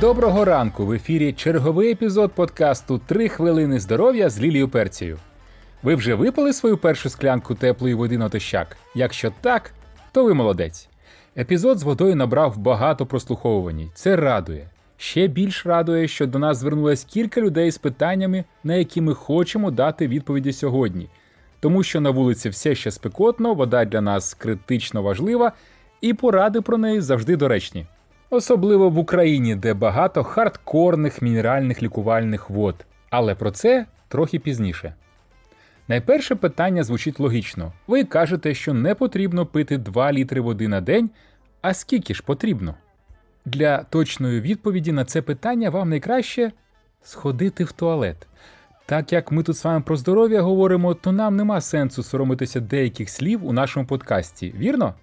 Доброго ранку! В ефірі черговий епізод подкасту «Три хвилини здоров'я з Лілією Перцією. Ви вже випили свою першу склянку теплої води натощак? Якщо так, то ви молодець. Епізод з водою набрав багато прослуховувань. Це радує. Ще більш радує, що до нас звернулось кілька людей з питаннями, на які ми хочемо дати відповіді сьогодні. Тому що на вулиці все ще спекотно, вода для нас критично важлива, і поради про неї завжди доречні. Особливо в Україні, де багато хардкорних мінеральних лікувальних вод. Але про це трохи пізніше. Найперше питання звучить логічно. Ви кажете, що не потрібно пити 2 літри води на день, а скільки ж потрібно? Для точної відповіді на це питання вам найкраще сходити в туалет. Так як ми тут з вами про здоров'я говоримо, то нам нема сенсу соромитися деяких слів у нашому подкасті, вірно?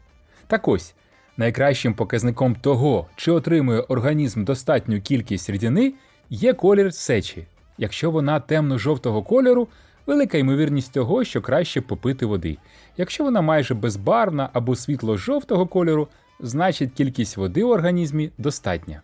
Так ось, найкращим показником того, чи отримує організм достатню кількість рідини, є колір сечі. Якщо вона темно-жовтого кольору, велика ймовірність того, що краще попити води. Якщо вона майже безбарвна або світло-жовтого кольору, значить кількість води в організмі достатня.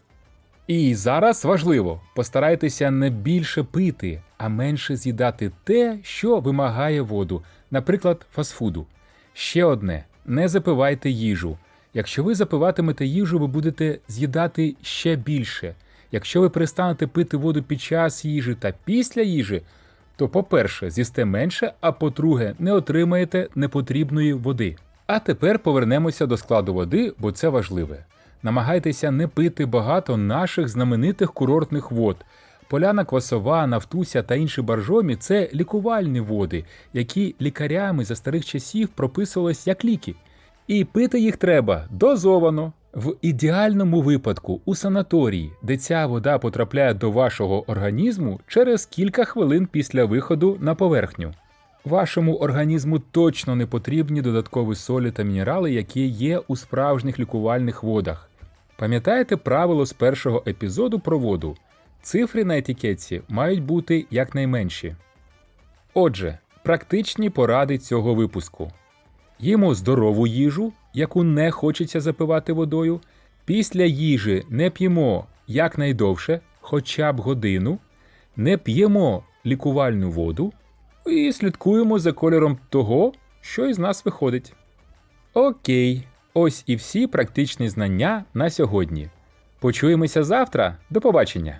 І зараз важливо постарайтеся не більше пити, а менше з'їдати те, що вимагає воду, наприклад, фастфуду. Ще одне: не запивайте їжу. Якщо ви запиватимете їжу, ви будете з'їдати ще більше. Якщо ви перестанете пити воду під час їжі та після їжі, то, по-перше, з'їсте менше, а по-друге, не отримаєте непотрібної води. А тепер повернемося до складу води, бо це важливе. Намагайтеся не пити багато наших знаменитих курортних вод. Поляна Квасова, Нафтуся та інші баржомі це лікувальні води, які лікарями за старих часів прописувались як ліки. І пити їх треба дозовано. В ідеальному випадку у санаторії, де ця вода потрапляє до вашого організму через кілька хвилин після виходу на поверхню. Вашому організму точно не потрібні додаткові солі та мінерали, які є у справжніх лікувальних водах. Пам'ятаєте правило з першого епізоду про воду? Цифри на етикетці мають бути якнайменші. Отже, практичні поради цього випуску. Їмо здорову їжу, яку не хочеться запивати водою. Після їжі не п'ємо якнайдовше, хоча б годину, не п'ємо лікувальну воду і слідкуємо за кольором того, що із нас виходить. Окей, ось і всі практичні знання на сьогодні. Почуємося завтра. До побачення!